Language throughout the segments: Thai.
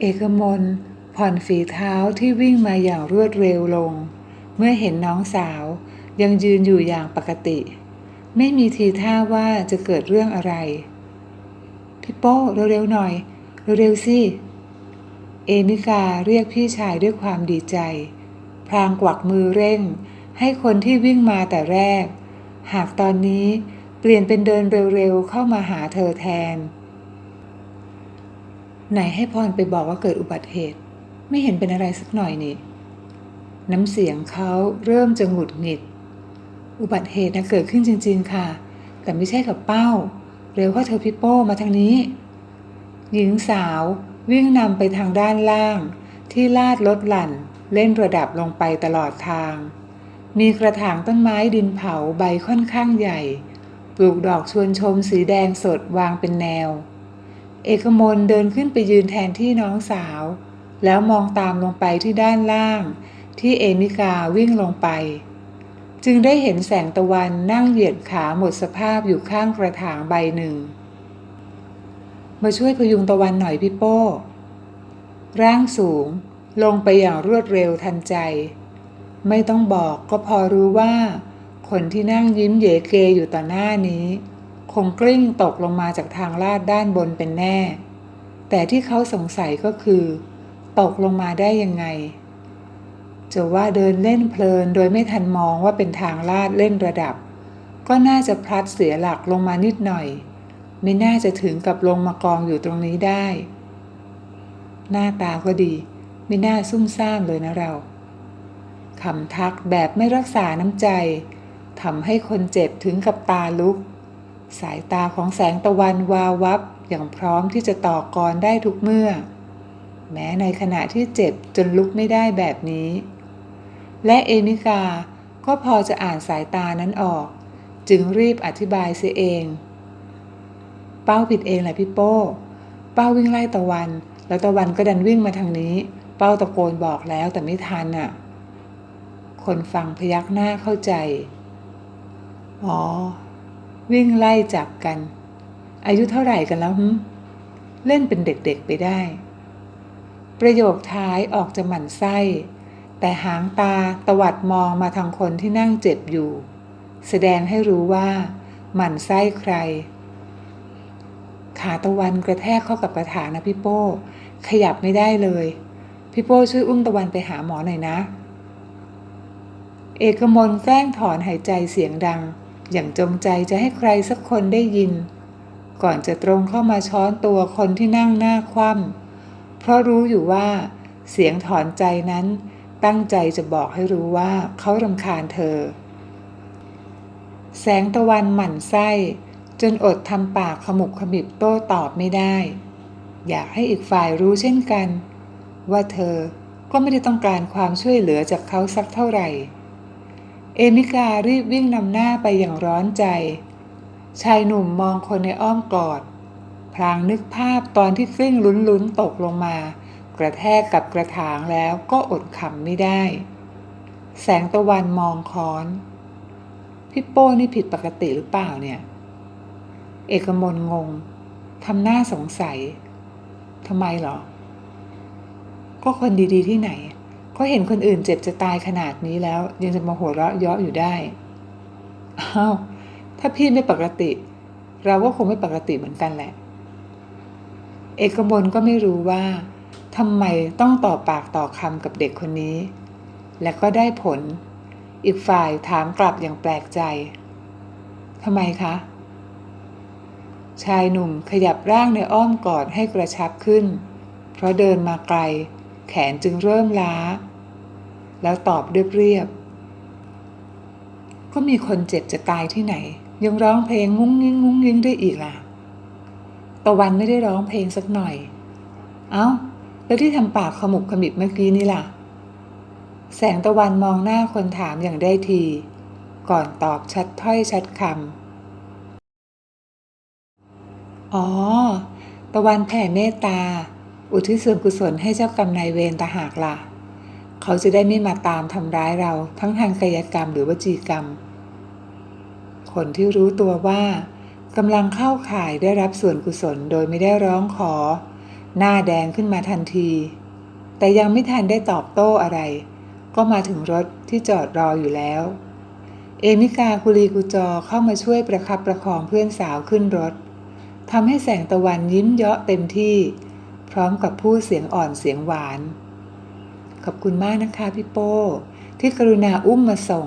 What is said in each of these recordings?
เอกมลผ่อนฝีเท้าที่วิ่งมาอย่างรวดเร็วลง เมื่อเห็นน้องสาวยังยืนอยู่อย่างปกติ ไม่มีทีท่าว่าจะเกิดเรื่องอะไร พี่โป้เร็วๆหน่อย เร็วๆสิ เอมิกาเรียกพี่ชายด้วยความดีใจ พลางกวักมือเร่ง ให้คนที่วิ่งมาแต่แรก หากตอนนี้เปลี่ยนเป็นเดินเร็วๆเข้ามาหาเธอแทน ไหนให้พรไปบอกว่าเกิดอุบัติเหตุ ไม่เห็นเป็นอะไรสักหน่อยนี่ น้ำเสียงเขาเริ่มจะหงุดหงิด อุบัติเหตุนะเกิดขึ้นจริง ๆ ค่ะ แต่ไม่ใช่กับเป้า เร็วเข้าเธอพี่โป้มาทางนี้ หญิงสาววิ่งนำไปทางด้านล่าง ที่ลาดลดหลั่น เล่นระดับลงไปตลอดทาง มีกระถางต้นไม้ดินเผาใบค่อนข้างใหญ่ ปลูกดอกชวนชมสีแดงสดวางเป็นแนว เอกมลเดินขึ้นไปยืนแทนที่น้องสาว แล้วมองตามลงไปที่ด้านล่าง ที่เอมิกาวิ่งลงไป จึงได้เห็นแสงตะวันนั่งเหยียดขาหมดสภาพอยู่ข้างกระถางใบหนึ่ง มาช่วยพยุงตะวันหน่อยพี่โป้ ร่างสูงลงไปอย่างรวดเร็วทันใจ ไม่ต้องบอกก็พอรู้ว่า คนที่นั่งยิ้มเยเกอยู่ต่อหน้านี้ คงกลิ้งตกลงมาจากทางลาดด้านบนเป็นแน่ แต่ที่เขาสงสัยก็คือ ตกลงมาได้ยังไง จะว่าเดินเล่นเพลินโดยไม่ทันมองว่าเป็นทางลาดเล่นระดับ ก็น่าจะพลัดเสียหลักลงมานิดหน่อย ไม่น่าจะถึงกับลงมากองอยู่ตรงนี้ได้ หน้าตาก็ดี ไม่น่าซุ่มซ่ามเลยนะเราคำทักแบบไม่รักษาน้ำใจทำให้คนเจ็บถึงกับตาลุก สายตาของแสงตะวันวาววับอย่างพร้อมที่จะต่อกรได้ทุกเมื่อ แม้ในขณะที่เจ็บจนลุกไม่ได้แบบนี้ และเอมิกาก็พอจะอ่านสายตานั้นออก จึงรีบอธิบายเสียเอง เป้าผิดเองแหละพี่โป้ เป้าวิ่งไล่ตะวัน แล้วตะวันก็ดันวิ่งมาทางนี้ เป้าตะโกนบอกแล้วแต่ไม่ทันอะ คนฟังพยักหน้าเข้าใจ อ๋อ วิ่งไล่จับกัน อายุเท่าไหร่กันแล้วหึเล่นเป็นเด็กๆไปได้ ประโยคท้ายออกจะหมั่นไส้ แต่หางตาตวัดมองมาทางคนที่นั่งเจ็บอยู่ แสดงให้รู้ว่า หมั่นไส้ใคร ขาตะวันกระแทกเข้ากับกระถางนะพี่โป้ ขยับไม่ได้เลย พี่โป้ช่วยอุ้มตะวันไปหาหมอหน่อยนะ เอกมลแกล้งถอนหายใจเสียงดัง อย่างจงใจจะให้ใครสักคนได้ยิน ก่อนจะตรงเข้ามาช้อนตัวคนที่นั่งหน้าคว่ำเพราะรู้อยู่ว่า เสียงถอนใจนั้น ตั้งใจจะบอกให้รู้ว่าเขารำคาญเธอ แสงตะวันหมั่นไส้ จนอดทำปากขมุบขมิบโต้ตอบไม่ได้ อยากให้อีกฝ่ายรู้เช่นกัน ว่าเธอก็ไม่ได้ต้องการความช่วยเหลือจากเขาสักเท่าไหร่ เอมิการีบวิ่งนำหน้าไปอย่างร้อนใจ ชายหนุ่มมองคนในอ้อมกอด พลางนึกภาพตอนที่กลิ้งลุ้นๆตกลงมา กระแทกกับกระถางแล้วก็อดขำไม่ได้ แสงตะวันมองค้อน พี่โป้นี่ผิดปกติหรือเปล่าเนี่ย เอกมลงงทำหน้าสงสัยทำไมเหรอ ก็คนดีๆที่ไหน ก็เห็นคนอื่นเจ็บจะตายขนาดนี้แล้ว ยังจะมาหัวเราะเยาะอยู่ได้อ้าวถ้าพี่ไม่ปกติ เราก็คงไม่ปกติเหมือนกันแหละ เอกมลก็ไม่รู้ว่าทำไมต้องต่อปากต่อคำกับเด็กคนนี้ และก็ได้ผล อีกฝ่ายถามกลับอย่างแปลกใจทำไมคะ ชายหนุ่มขยับร่างในอ้อมกอดให้กระชับขึ้น เพราะเดินมาไกล แขนจึงเริ่มล้า แล้วตอบเรียบๆก็มีคนเจ็บจะตายที่ไหน ยังร้องเพลงงุ้งงิ้งงุ้งงิ้งได้อีกล่ะตะวันไม่ได้ร้องเพลงสักหน่อย เอ้า แล้วที่ทำปากขมุบขมิบเมื่อกี้นี่ล่ะ แสงตะวันมองหน้าคนถามอย่างได้ที ก่อนตอบชัดถ้อยชัดคำอ๋อ ตะวันแผ่เมตตา อุทิศส่วนกุศลให้เจ้ากรรมนายเวรตาหากล่ะ เขาจะได้ไม่มาตามทำร้ายเราทั้งทางกายกรรมหรือวจีกรรม คนที่รู้ตัวว่ากำลังเข้าข่ายได้รับส่วนกุศลโดยไม่ได้ร้องขอ หน้าแดงขึ้นมาทันที แต่ยังไม่ทันได้ตอบโต้อะไร ก็มาถึงรถที่จอดรออยู่แล้ว เอมิกากุลีกุจอเข้ามาช่วยประคับประคองเพื่อนสาวขึ้นรถทำให้แสงตะวันยิ้มเยาะเต็มที่ ร้อมกับพูดเสียงอ่อนเสียงหวาน ขอบคุณมากนะคะพี่โป้ ที่กรุณาอุ้มมาส่ง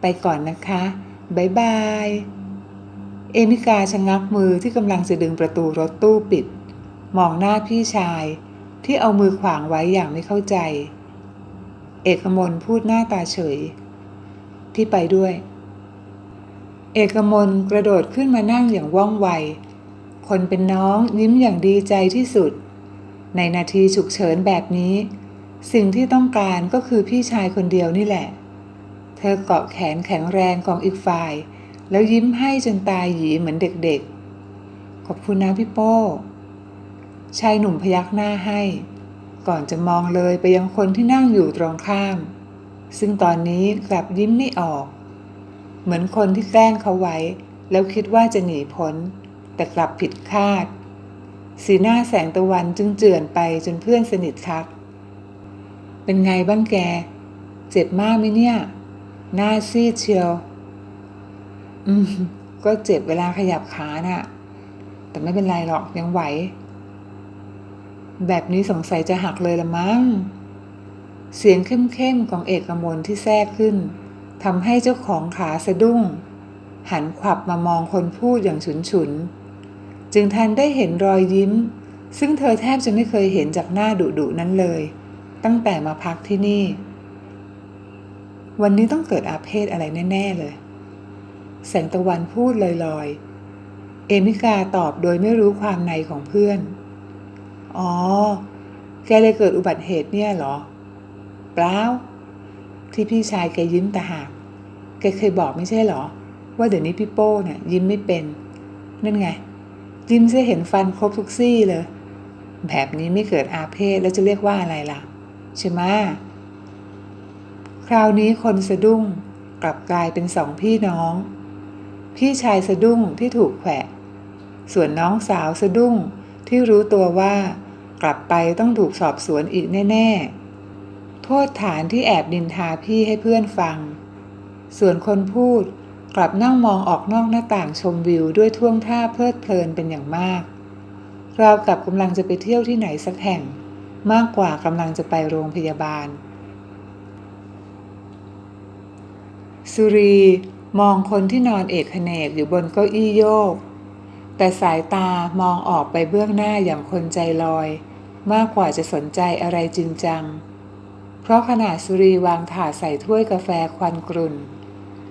ไปก่อนนะคะบายบาย เอมิกาชะงักมือที่กำลังจะดึงประตูรถตู้ปิด มองหน้าพี่ชาย ที่เอามือขวางไว้อย่างไม่เข้าใจ เอกมลพูดหน้าตาเฉยที่ไปด้วย เอกมลกระโดดขึ้นมานั่งอย่างว่องไว คนเป็นน้องยิ้มอย่างดีใจที่สุด ในนาทีฉุกเฉินแบบนี้ สิ่งที่ต้องการก็คือพี่ชายคนเดียวนี่แหละ เธอเกาะแขนแข็งแรงของอีกฝ่าย แล้วยิ้มให้จนตายหยีเหมือนเด็กๆ ขอบคุณนะพี่โป้ชายหนุ่มพยักหน้าให้ ก่อนจะมองเลยไปยังคนที่นั่งอยู่ตรงข้าม ซึ่งตอนนี้กลับยิ้มไม่ออก เหมือนคนที่แกล้งเขาไว้ แล้วคิดว่าจะหนีพ้น แต่กลับผิดคาด สีหน้าแสงตะวันจึงเจือนไปจนเพื่อนสนิททัก เป็นไงบ้างแก เจ็บมากไหมเนี่ย หน้าซีดเชียว อืม ก็เจ็บเวลาขยับขาน่ะ แต่ไม่เป็นไรหรอกยังไหว แบบนี้สงสัยจะหักเลยละมั้ง เสียงเข้มๆของเอกมลที่แทรกขึ้นทำให้เจ้าของขาสะดุ้ง หันขวับมามองคนพูดอย่างฉุนๆ จึงทันได้เห็นรอยยิ้ม ซึ่งเธอแทบจะไม่เคยเห็นจากหน้าดุๆนั้นเลย ตั้งแต่มาพักที่นี่ วันนี้ต้องเกิดอาเพศอะไรแน่ ๆ เลย แสงตะวันพูดลอยๆ เอมิกาตอบโดยไม่รู้ความในของเพื่อน อ๋อ แกเลยเกิดอุบัติเหตุเนี่ยเหรอ เปล่า ที่พี่ชายแกยิ้มตาหากแกเคยบอกไม่ใช่เหรอ ว่าเดี๋ยวนี้พี่โป้เนี่ยยิ้มไม่เป็น นั่นไง ยิ้มจะเห็นฟันครบทุกซี่เลย แบบนี้ไม่เกิดอาเพศแล้วจะเรียกว่าอะไรล่ะ ใช่ไหมคราวนี้คนสะดุ้งกลับกลายเป็นสองพี่น้อง พี่ชายสะดุ้งที่ถูกแขวะ ส่วนน้องสาวสะดุ้งที่รู้ตัวว่ากลับไปต้องถูกสอบสวนอีกแน่ ๆ โทษฐานที่แอบดินทาพี่ให้เพื่อนฟัง ส่วนคนพูด กลับนั่งมองออกนอกหน้าต่างชมวิวด้วยท่วงท่าเพลิดเพลินเป็นอย่างมาก เราวกับกำลังจะไปเที่ยวที่ไหนสักแห่ง มากกว่ากำลังจะไปโรงพยาบาล สุรีมองคนที่นอนเอกเนกอยู่บนเก้าอี้โยก แต่สายตามองออกไปเบื้องหน้าอย่างคนใจลอย มากกว่าจะสนใจอะไรจริงจัง เพราะขณะสุรีวางถาดใส่ถ้วยกาแฟควันกรุ่น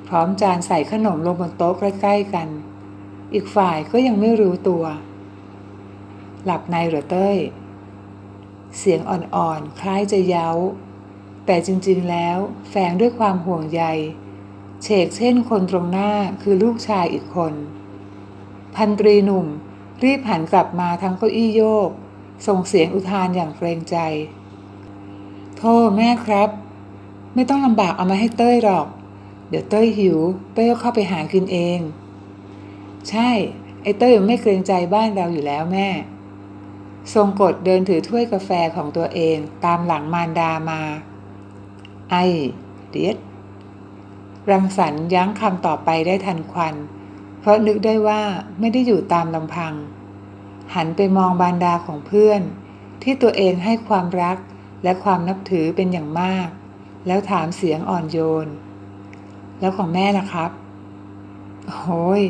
พร้อมจานใส่ขนมลงบนโต๊ะใกล้ๆกัน อีกฝ่ายก็ยังไม่รู้ตัว หลับในหรือเต้ย เสียงอ่อนๆ คล้ายจะเย้า แต่จริงๆแล้วแฝงด้วยความห่วงใย เฉกเช่นคนตรงหน้าคือลูกชายอีกคน พันตรีหนุ่มรีบหันกลับมาทั้งเก้าอี้โยก ส่งเสียงอุทานอย่างเกรงใจ โทษแม่ครับ ไม่ต้องลำบากเอามาให้เต้ยหรอก ดี๋ยวเต้ยหิว เต้ยก็เข้าไปหากินเอง ใช่ ไอ้เต้ยมันไม่เกรงใจบ้านเราอยู่แล้วแม่ ทรงกฎเดินถือถ้วยกาแฟของตัวเองตามหลังมารดามา ไอเดียดรังสรรยั้งคำต่อไปได้ทันควัน เพราะนึกได้ว่าไม่ได้อยู่ตามลำพัง หันไปมองบารดาของเพื่อน ที่ตัวเองให้ความรักและความนับถือเป็นอย่างมาก แล้วถามเสียงอ่อนโยน แล้วของแม่ล่ะครับ โอ้ย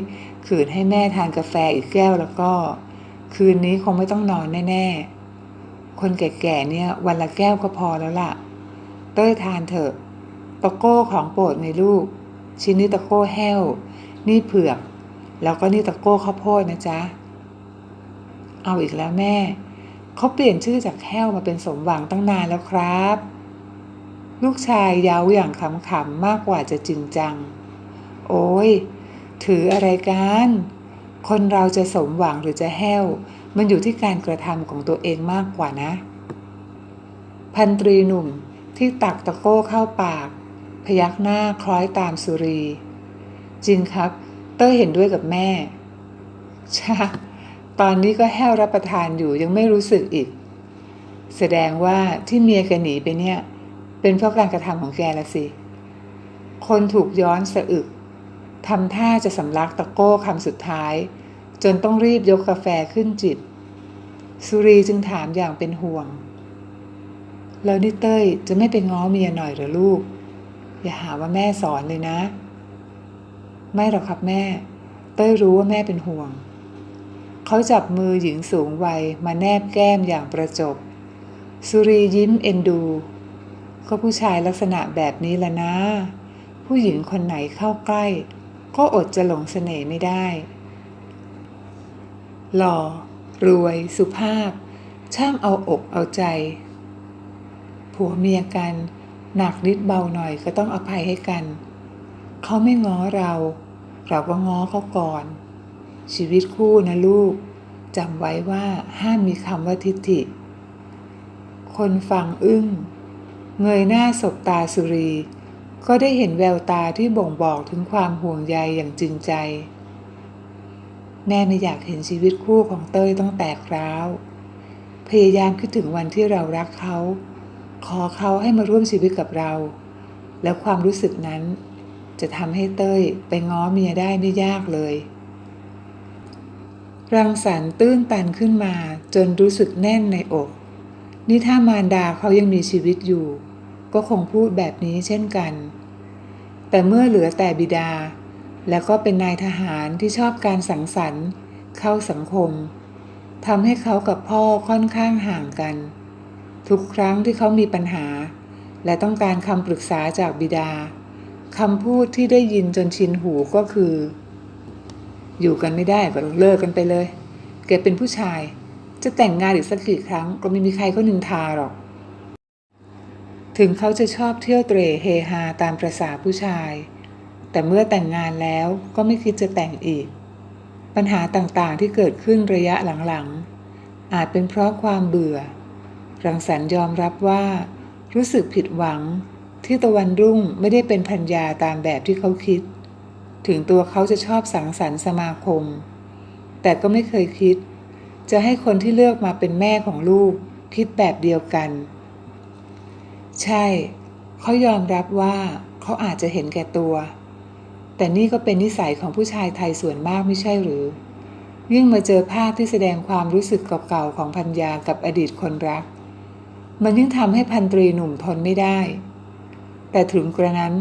ขืนให้แม่ทานกาแฟอีกแก้วแล้วก็ คืนนี้คงไม่ต้องนอนแน่ๆ คนแก่ๆเนี่ย วันละแก้วก็พอแล้วล่ะ เต้ยทานเถอะ ตะโก้ของโปรดในลูก ชิ้นนี้ตะโก้แห้ว นี่เผือก แล้วก็นี่ตะโก้ข้าวโพดนะจ๊ะ เอาอีกแล้วแม่ เขาเปลี่ยนชื่อจากแห้วมาเป็นสมหวังตั้งนานแล้วครับ ลูกชายเย้าอย่างขำๆมากกว่าจะจริงจัง โอ้ย ถืออะไรกัน คนเราจะสมหวังหรือจะแห้ว มันอยู่ที่การกระทำของตัวเองมากกว่านะ พันตรีหนุ่มที่ตักตะโก้เข้าปาก พยักหน้าคล้อยตามสุรี จริงครับ เต้ยเห็นด้วยกับแม่ชะตอนนี้ก็แห้วรับประทานอยู่ยังไม่รู้สึกอีก แสดงว่าที่เมียแกหนีไปเนี่ย เป็นเพราะการกระทำของแกละสิ คนถูกย้อนสะอึกทำท่าจะสำลักตะโก้คำสุดท้าย จนต้องรีบยกกาแฟขึ้นจิบสุรีจึงถามอย่างเป็นห่วง แล้วนี่เต้ยจะไม่ไปง้อเมียหน่อยหรอลูก อย่าหาว่าแม่สอนเลยนะ ไม่หรอกครับแม่ เต้ยรู้ว่าแม่เป็นห่วง เขาจับมือหญิงสูงวัยมาแนบแก้มอย่างประจบ สุรียิ้มเอ็นดู ก็ผู้ชายลักษณะแบบนี้ละนะ ผู้หญิงคนไหนเข้าใกล้ ก็อดจะหลงเสน่ห์ไม่ได้ หล่อ รวย สุภาพ ช่างเอาอกเอาใจ ผัวเมียกัน หนักนิดเบาหน่อยก็ต้องอภัยให้กัน เขาไม่ง้อเรา เราก็ง้อเขาก่อน ชีวิตคู่นะลูกจำไว้ว่าห้ามมีคำว่าทิฏฐิ คนฟังอึ้ง เงยหน้าสบตาสุรี ก็ได้เห็นแววตาที่บ่งบอกถึงความห่วงใยอย่างจริงใจ แม่ไม่อยากเห็นชีวิตคู่ของเต้ยต้องแตกร้าว พยายามคิดถึงวันที่เรารักเขา ขอเขาให้มาร่วมชีวิตกับเรา แล้วความรู้สึกนั้น จะทำให้เต้ยไปง้อเมียได้ไม่ยากเลยรังสรรค์ตื้นตันขึ้นมาจนรู้สึกแน่นในอก นี่ถ้ามารดาเขายังมีชีวิตอยู่ ก็คงพูดแบบนี้เช่นกัน แต่เมื่อเหลือแต่บิดา แล้วก็เป็นนายทหารที่ชอบการสังสรรค์ เข้าสังคมทำให้เขากับพ่อค่อนข้างห่างกัน ทุกครั้งที่เขามีปัญหา และต้องการคำปรึกษาจากบิดาคำพูดที่ได้ยินจนชินหูก็คือ อยู่กันไม่ได้ก็เลิกกันไปเลยแกเป็นผู้ชาย จะแต่งงานอีกสักกี่ครั้งก็ไม่มีใครเขานินทาหรอก ถึงเขาจะชอบเที่ยวเตร่เฮฮาตามประษาผู้ชาย แต่เมื่อแต่งงานแล้วก็ไม่คิดจะแต่งอีก ปัญหาต่างๆที่เกิดขึ้นระยะหลังๆ อาจเป็นเพราะความเบื่อ รังสรรค์ยอมรับว่า รู้สึกผิดหวังที่ตะวันรุ่งไม่ได้เป็นพัญญาตามแบบที่เขาคิด ถึงตัวเขาจะชอบสังสรรค์สมาคม แต่ก็ไม่เคยคิด จะให้คนที่เลือกมาเป็นแม่ของลูกคิดแบบเดียวกัน ใช่ เขายอมรับว่าเขาอาจจะเห็นแก่ตัว แต่นี่ก็เป็นนิสัยของผู้ชายไทยส่วนมากไม่ใช่หรือ ยิ่งมาเจอภาพที่แสดงความรู้สึกเก่าๆของพัญญากับอดีตคนรัก มันยิ่งทำให้พันตรีหนุ่มทนไม่ได้ แต่ถึงกระนั้น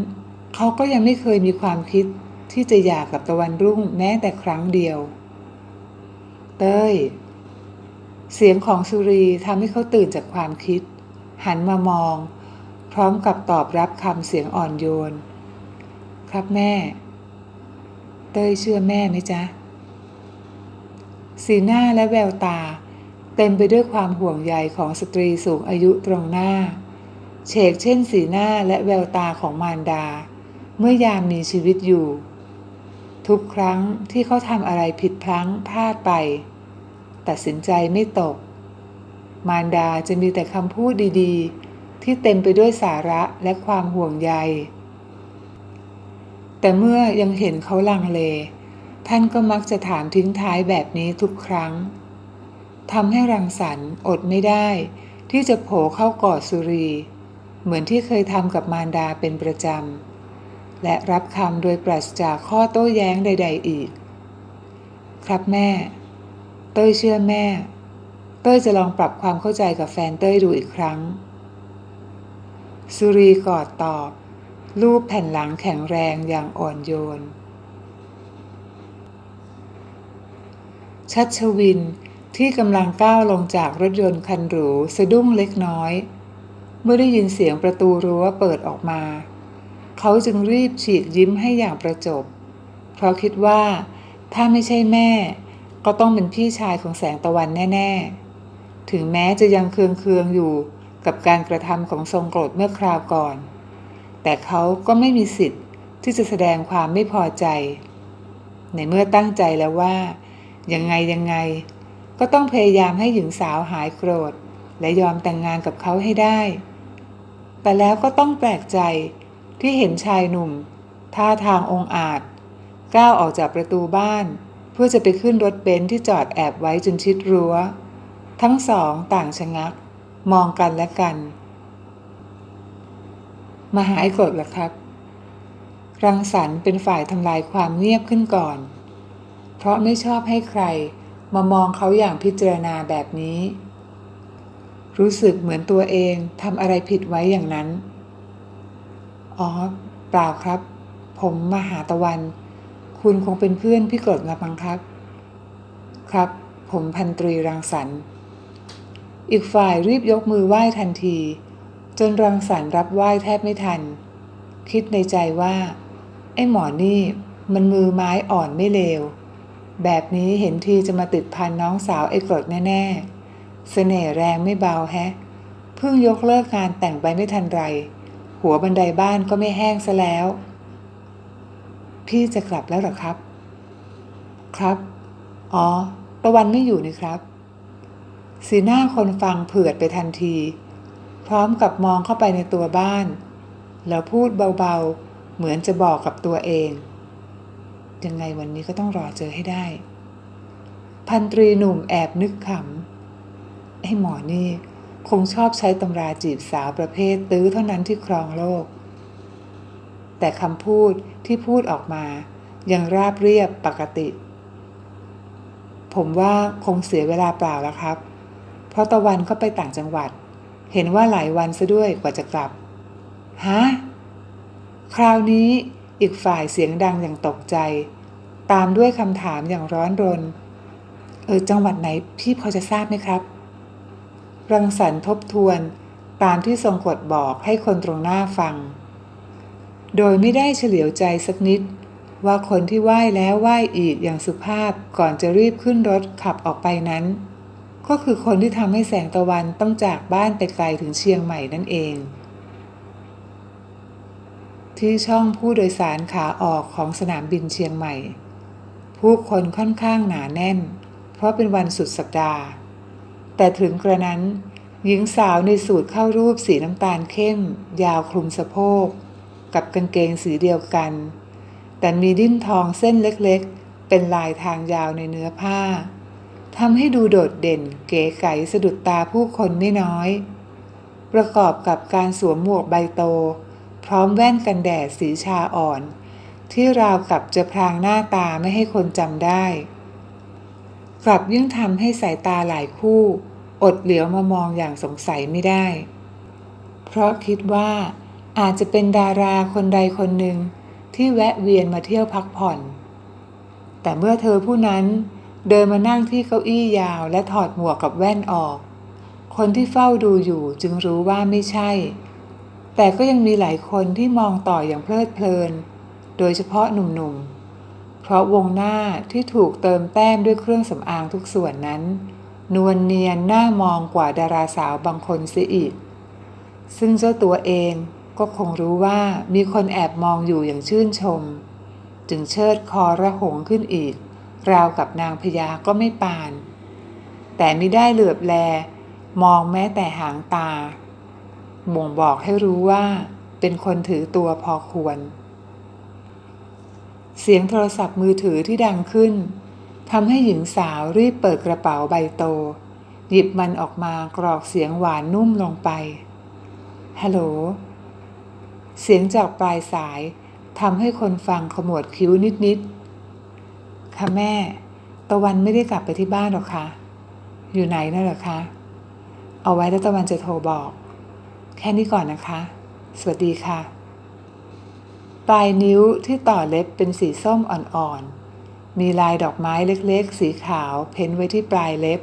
เขาก็ยังไม่เคยมีความคิดที่จะหย่ากับตะวันรุ่งแม้แต่ครั้งเดียว เต้ย เสียงของสุรีทำให้เขาตื่นจากความคิด หันมามอง พร้อมกับตอบรับคำเสียงอ่อนโยน ครับแม่ เต้ยเชื่อแม่ไหมจ๊ะ สีหน้าและแววตา เต็มไปด้วยความห่วงใยของสตรีสูงอายุตรงหน้า เฉกเช่นสีหน้าและแววตาของมารดา เมื่อยามมีชีวิตอยู่ ทุกครั้งที่เขาทำอะไรผิดพลั้งพลาดไป ตัดสินใจไม่ตก มารดาจะมีแต่คำพูดดีๆ ที่เต็มไปด้วยสาระและความห่วงใย แต่เมื่อยังเห็นเขาลังเล ท่านก็มักจะถามทิ้งท้ายแบบนี้ทุกครั้งทำให้รังสรรค์อดไม่ได้ ที่จะโผล่เข้ากอดสุรี เหมือนที่เคยทำกับมารดาเป็นประจำ และรับคำโดยปราศจากข้อโต้แย้งใด ๆ อีก ครับแม่ เต้ยเชื่อแม่ เต้ยจะลองปรับความเข้าใจกับแฟนเต้ยดูอีกครั้ง สุรีกอดตอบ รูปแผ่นหลังแข็งแรงอย่างอ่อนโยน ชัชวินที่กำลังก้าวลงจากรถยนต์คันหรูสะดุ้งเล็กน้อย เมื่อได้ยินเสียงประตูรั้วเปิดออกมา เขาจึงรีบฉีกยิ้มให้อย่างประจบ เพราะคิดว่าถ้าไม่ใช่แม่ ก็ต้องเป็นพี่ชายของแสงตะวันแน่ ๆ ถึงแม้จะยังเคืองๆอยู่กับการกระทำของทรงโกรธเมื่อคราวก่อน แต่เขาก็ไม่มีสิทธิ์ที่จะแสดงความไม่พอใจ ในเมื่อตั้งใจแล้วว่า ยังไงยังไง ก็ต้องพยายามให้หญิงสาวหายโกรธ และยอมแต่งงานกับเขาให้ได้ แต่แล้วก็ต้องแปลกใจที่เห็นชายหนุ่ม ท่าทางองอาจ ก้าวออกจากประตูบ้าน เพื่อจะไปขึ้นรถเบนซ์ที่จอดแอบไว้จนชิดรั้ว ทั้งสองต่างชะงัก มองกันและกัน มาหาไอ้กดหรอครับ รังสรรค์เป็นฝ่ายทำลายความเงียบขึ้นก่อน เพราะไม่ชอบให้ใครมามองเขาอย่างพิจารณาแบบนี้ รู้สึกเหมือนตัวเองทำอะไรผิดไว้อย่างนั้น อ๋อ เปล่าครับ ผมมาหาตะวัน คุณคงเป็นเพื่อนพี่กรดละมั้งครับ ครับ ผมพันตรีรังสรรค์ อีกฝ่ายรีบยกมือไหว้ทันที จนรังสรรค์รับไหว้แทบไม่ทัน คิดในใจว่า ไอ้หมอนี่มันมือไม้อ่อนไม่เลว แบบนี้เห็นทีจะมาติดพันน้องสาวไอ้กรดแน่ ๆ เสน่ห์แรงไม่เบาแฮะ เพิ่งยกเลิกงานแต่งไปไม่ทันไร หัวบันไดบ้านก็ไม่แห้งซะแล้ว พี่จะกลับแล้วหรอครับ ครับ อ๋อตะวันไม่อยู่นี่ครับ สีหน้าคนฟังเผือดไปทันที พร้อมกับมองเข้าไปในตัวบ้าน แล้วพูดเบาๆ เหมือนจะบอกกับตัวเอง ยังไงวันนี้ก็ต้องรอเจอให้ได้ พันตรีหนุ่มแอบนึกขำไอ้หมอนี่คงชอบใช้ตำราจีบสาวประเภทตื้อเท่านั้นที่ครองโลก แต่คำพูดที่พูดออกมา ยังราบเรียบปกติ ผมว่าคงเสียเวลาเปล่าแล้วครับ เพราะตะวันก็ไปต่างจังหวัด เห็นว่าหลายวันซะด้วยกว่าจะกลับ ฮะ คราวนี้อีกฝ่ายเสียงดังอย่างตกใจ ตามด้วยคำถามอย่างร้อนรน เออ จังหวัดไหนพี่พอจะทราบไหมครับ รังสรรค์ทบทวนตามที่ทรงกฎบอกให้คนตรงหน้าฟัง โดยไม่ได้เฉลียวใจสักนิด ว่าคนที่ไหว้แล้วไหว้อีกอย่างสุภาพก่อนจะรีบขึ้นรถขับออกไปนั้น ก็คือคนที่ทำให้แสงตะวันต้องจากบ้านไปไกลถึงเชียงใหม่นั่นเอง ที่ช่องผู้โดยสารขาออกของสนามบินเชียงใหม่ ผู้คนค่อนข้างหนาแน่น เพราะเป็นวันสุดสัปดาห์ แต่ถึงกระนั้นหญิงสาวในสูตรเข้ารูปสีน้ำตาลเข้ม ยาวคลุมสะโพก กับกางเกงสีเดียวกัน แต่มีดิ้นทองเส้นเล็กๆ เป็นลายทางยาวในเนื้อผ้าทำให้ดูโดดเด่นเก๋ไก๋สะดุดตาผู้คนไม่น้อย ประกอบกับการสวมหมวกใบโต พร้อมแว่นกันแดดสีชาอ่อน ที่ราวกับจะพรางหน้าตาไม่ให้คนจำได้ กลับยิ่งทำให้สายตาหลายคู่ อดเหลียวมามองอย่างสงสัยไม่ได้ เพราะคิดว่า อาจจะเป็นดาราคนใดคนหนึ่งที่แวะเวียนมาเที่ยวพักผ่อน แต่เมื่อเธอผู้นั้นเดินมานั่งที่เก้าอี้ยาวและถอดหมวกกับแว่นออก คนที่เฝ้าดูอยู่จึงรู้ว่าไม่ใช่ แต่ก็ยังมีหลายคนที่มองต่ออย่างเพลิดเพลิน โดยเฉพาะหนุ่มๆ เพราะวงหน้าที่ถูกเติมแต้มด้วยเครื่องสำอางทุกส่วนนั้น นวลเนียนหน่ามองกว่าดาราสาวบางคนเสียอีก ซึ่งเจ้าตัวเอง ก็คงรู้ว่ามีคนแอบมองอยู่อย่างชื่นชม จึงเชิดคอระหงขึ้นอีก ราวกับนางพญาก็ไม่ปาน แต่ไม่ได้เหลือบแล มองแม้แต่หางตาบ่งบอกให้รู้ว่าเป็นคนถือตัวพอควร เสียงโทรศัพท์มือถือที่ดังขึ้นทำให้หญิงสาวรีบเปิดกระเป๋าใบโต หยิบมันออกมากรอกเสียงหวานนุ่มลงไปฮัลโหล เสียงจากปลายสายทำให้คนฟังขมวดคิ้วนิดๆ ค่ะแม่ ตะวันไม่ได้กลับไปที่บ้านหรอกคะอยู่ไหนน่ะหรอคะ เอาไว้แล้วตะวันจะโทรบอก แค่นี้ก่อนนะคะ สวัสดีค่ะ ปลายนิ้วที่ต่อเล็บเป็นสีส้มอ่อนๆ มีลายดอกไม้เล็กๆ สีขาวเพ้นไว้ที่ปลายเล็บ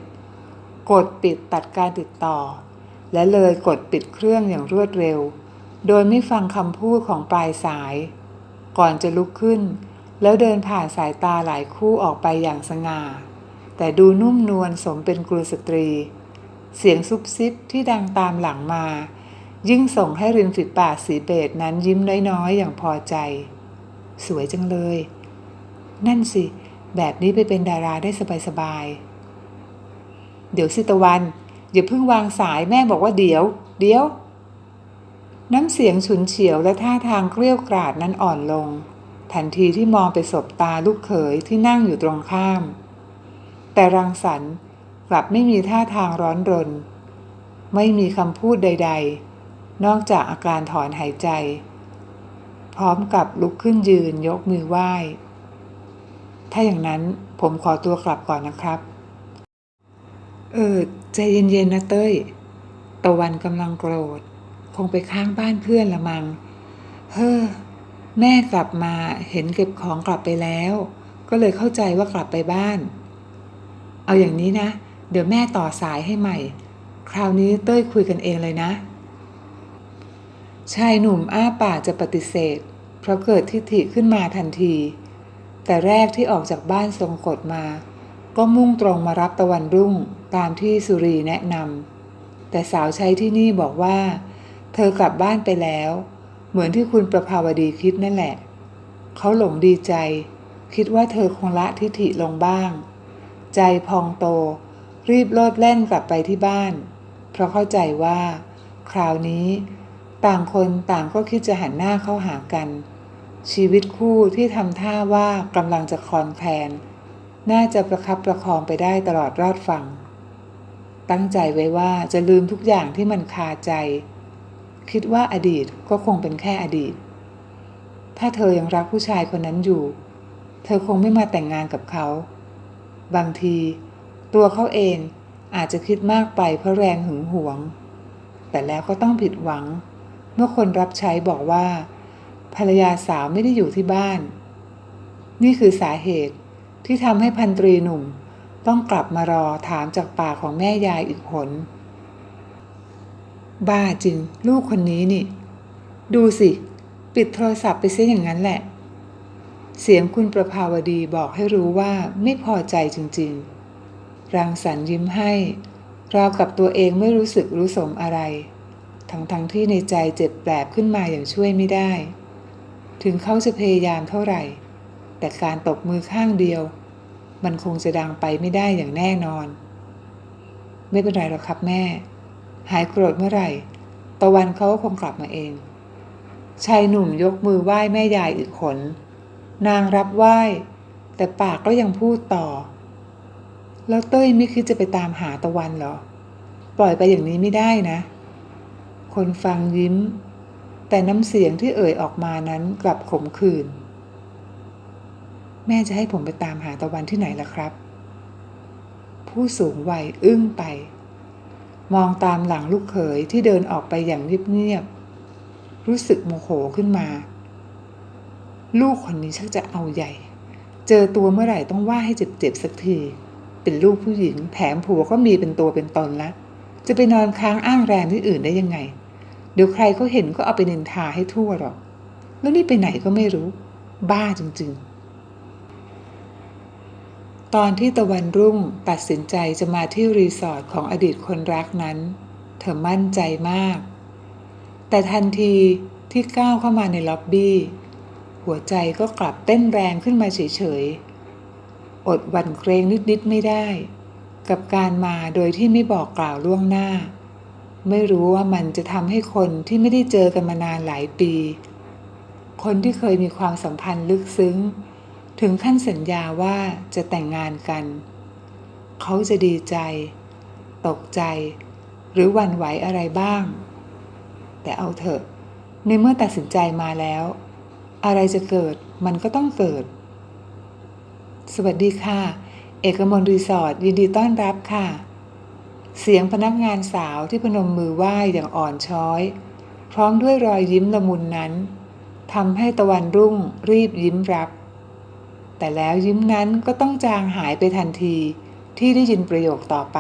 กดปิดตัดการติดต่อ และเลยกดปิดเครื่องอย่างรวดเร็ว โดยไม่ฟังคำพูดของปลายสาย ก่อนจะลุกขึ้น แล้วเดินผ่านสายตาหลายคู่ออกไปอย่างสง่า แต่ดูนุ่มนวลสมเป็นกุลสตรี เสียงซุบซิบที่ดังตามหลังมา ยิ่งส่งให้ริมฝีปากสีเบจนั้นยิ้มน้อยๆ อย่างพอใจ สวยจังเลย นั่นสิ แบบนี้ไปเป็นดาราได้สบายๆเดี๋ยวสิตะวันอย่าเพิ่งวางสายแม่บอกว่าเดี๋ยว เดี๋ยว น้ำเสียงฉุนเฉียวและท่าทางเกลี้ยวกราดนั้นอ่อนลง ทันทีที่มองไปสบตาลูกเขยที่นั่งอยู่ตรงข้าม แต่รังสรรค์กลับไม่มีท่าทางร้อนรน ไม่มีคำพูดใด ๆ นอกจากอาการถอนหายใจ พร้อมกับลุกขึ้นยืนยกมือไหว้ ถ้าอย่างนั้นผมขอตัวกลับก่อนนะครับ เออใจเย็นๆนะเต้ย ตะวันกำลังโกรธ งไปข้างบ้านเพื่อนละมัง เฮ้อ แม่กลับมาเห็นเก็บของกลับไปแล้ว ก็เลยเข้าใจว่ากลับไปบ้าน เอาอย่างนี้นะ เดี๋ยวแม่ต่อสายให้ใหม่ คราวนี้เต้ยคุยกันเองเลยนะ ชายหนุ่มอ้าปากจะปฏิเสธ เพราะเกิดทิฐิขึ้นมาทันที แต่แรกที่ออกจากบ้านทรงกฎมา ก็มุ่งตรงมารับตะวันรุ่งตามที่สุรีแนะนำแต่สาวใช้ที่นี่บอกว่า เธอกลับบ้านไปแล้ว เหมือนที่คุณประภาวดีคิดนั่นแหละ เขาหลงดีใจ คิดว่าเธอคงละทิฐิลงบ้าง ใจพองโต รีบโลดแล่นกลับไปที่บ้าน เพราะเข้าใจว่า คราวนี้ ต่างคนต่างก็คิดจะหันหน้าเข้าหากัน ชีวิตคู่ที่ทำท่าว่ากำลังจะคลอนแคลนน่าจะประคับประคองไปได้ตลอดรอดฟังตั้งใจไว้ว่าจะลืมทุกอย่างที่มันคาใจ คิดว่าอดีตก็คงเป็นแค่อดีต ถ้าเธอยังรักผู้ชายคนนั้นอยู่ เธอคงไม่มาแต่งงานกับเขา บางที ตัวเขาเองอาจจะคิดมากไปเพราะแรงหึงหวง แต่แล้วก็ต้องผิดหวัง เมื่อคนรับใช้บอกว่า ภรรยาสาวไม่ได้อยู่ที่บ้าน นี่คือสาเหตุที่ทำให้พันตรีหนุ่ม ต้องกลับมารอถามจากปากของแม่ยายอีกผล บ้าจริง ลูกคนนี้นี่ ดูสิ ปิดโทรศัพท์ไปเสียอย่างนั้นแหละ เสียงคุณประภาวดีบอกให้รู้ว่าไม่พอใจจริง ๆ รังสรรค์ยิ้มให้ราวกับตัวเองไม่รู้สึกรู้สมอะไร ทั้งๆทที่ในใจเจ็บแปลบขึ้นมาอย่างช่วยไม่ได้ ถึงเขาจะพยายามเท่าไหร่ แต่การตบมือข้างเดียว มันคงจะดังไปไม่ได้อย่างแน่นอน ไม่เป็นไรหรอกครับแม่ หายโกรธเมื่อไหร่ ตะวันเขาก็คงกลับมาเอง ชายหนุ่มยกมือไหว้แม่ยายอีกขนนางรับไหว้ แต่ปากก็ยังพูดต่อ แล้วเต้ยไม่คิดจะไปตามหาตะวันหรอ ปล่อยไปอย่างนี้ไม่ได้นะ คนฟังยิ้ม แต่น้ำเสียงที่เอ่ยออกมานั้นกลับขมขื่นแม่จะให้ผมไปตามหาตะวันที่ไหนล่ะครับ ผู้สูงวัยอึ้งไป มองตามหลังลูกเขยที่เดินออกไปอย่างเงียบๆรู้สึกโมโหขึ้นมา ลูกคนนี้ชักจะเอาใหญ่ เจอตัวเมื่อไหร่ต้องว่าให้เจ็บๆสักที เป็นลูกผู้หญิงแถมผัวก็มีเป็นตัวเป็นตนละ จะไปนอนค้างอ้างแรมที่อื่นได้ยังไง เดี๋ยวใครเขาเห็นก็เอาไปนินทาให้ทั่วหรอก แล้วนี่ไปไหนก็ไม่รู้ บ้าจริง ๆ ตอนที่ตะวันรุ่งตัดสินใจจะมาที่รีสอร์ทของอดีตคนรักนั้น เธอมั่นใจมาก แต่ทันทีที่ก้าวเข้ามาในล็อบบี้ หัวใจก็กลับเต้นแรงขึ้นมาเฉยๆ อดวันเกรงนิดๆไม่ได้ กับการมาโดยที่ไม่บอกกล่าวล่วงหน้า ไม่รู้ว่ามันจะทำให้คนที่ไม่ได้เจอกันมานานหลายปี คนที่เคยมีความสัมพันธ์ลึกซึ้ง ถึงขั้นสัญญาว่าจะแต่งงานกัน เขาจะดีใจ ตกใจ หรือหวั่นไหวอะไรบ้าง แต่เอาเถอะ ในเมื่อตัดสินใจมาแล้ว อะไรจะเกิดมันก็ต้องเกิด สวัสดีค่ะ เอกมลรีสอร์ทยินดีต้อนรับค่ะ เสียงพนักงานสาวที่พนมมือไหว้อย่างอ่อนช้อย พร้อมด้วยรอยยิ้มละมุนนั้นทำให้ตะวันรุ่งรีบยิ้มรับ แต่แล้วยิ้มนั้นก็ต้องจางหายไปทันทีที่ได้ยินประโยคต่อไป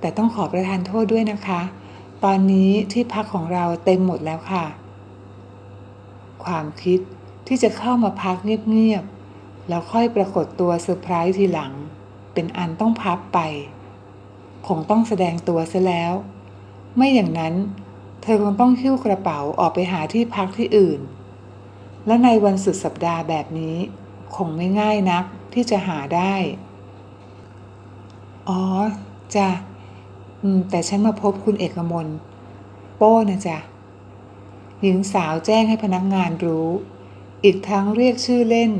แต่ต้องขอประทานโทษด้วยนะคะ ตอนนี้ที่พักของเราเต็มหมดแล้วค่ะ ความคิดที่จะเข้ามาพักเงียบๆ แล้วค่อยปรากฏตัวเซอร์ไพรส์ทีหลัง เป็นอันต้องพับไป คงต้องแสดงตัวซะแล้ว ไม่อย่างนั้น เธอคงต้องหิ้วกระเป๋าออกไปหาที่พักที่อื่น และในวันสุดสัปดาห์แบบนี้ คงไม่ง่ายนักที่จะหาได้ อ๋อจ้ะอืมแต่ฉันมาพบคุณเอกมล โป้นะจ๊ะ หญิงสาวแจ้งให้พนักงานรู้ อีกทั้งเรียกชื่อเล่น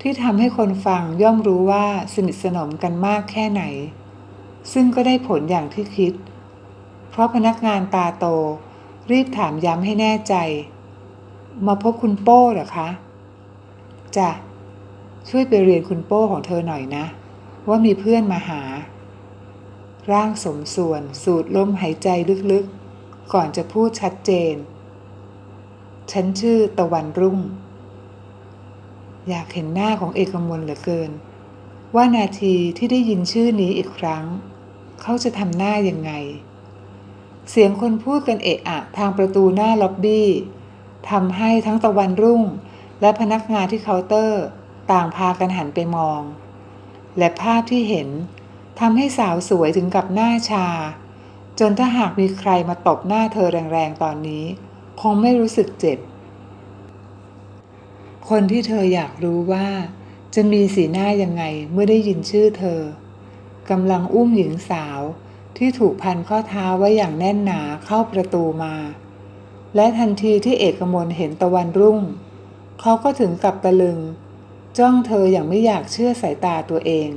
ที่ทำให้คนฟังย่อมรู้ว่าสนิทสนมกันมากแค่ไหน ซึ่งก็ได้ผลอย่างที่คิด เพราะพนักงานตาโต รีบถามย้ำให้แน่ใจ มาพบคุณโป้เหรอคะจ้ะช่วยไปเรียนคุณโป้ของเธอหน่อยนะ ว่ามีเพื่อนมาหา ร่างสมส่วนสูดลมหายใจลึกๆ ก่อนจะพูดชัดเจน ฉันชื่อตะวันรุ่ง อยากเห็นหน้าของเอกมลเหลือเกิน ว่านาทีที่ได้ยินชื่อนี้อีกครั้ง เขาจะทำหน้ายังไง เสียงคนพูดกันเอะอะทางประตูหน้าล็อบบี้ ทำให้ทั้งตะวันรุ่ง และพนักงานที่เคาน์เตอร์ ต่างพากันหันไปมอง และภาพที่เห็นทำให้สาวสวยถึงกับหน้าชา จนถ้าหากมีใครมาตบหน้าเธอแรงๆตอนนี้ คงไม่รู้สึกเจ็บ คนที่เธออยากรู้ว่า จะมีสีหน้ายังไงเมื่อได้ยินชื่อเธอกำลังอุ้มหญิงสาวที่ถูกพันข้อเท้าไว้อย่างแน่นหนาเข้าประตูมา และทันทีที่เอกมลเห็นตะวันรุ่ง เขาก็ถึงกับตะลึง จ้องเธออย่างไม่อยากเชื่อสายตาตัวเอง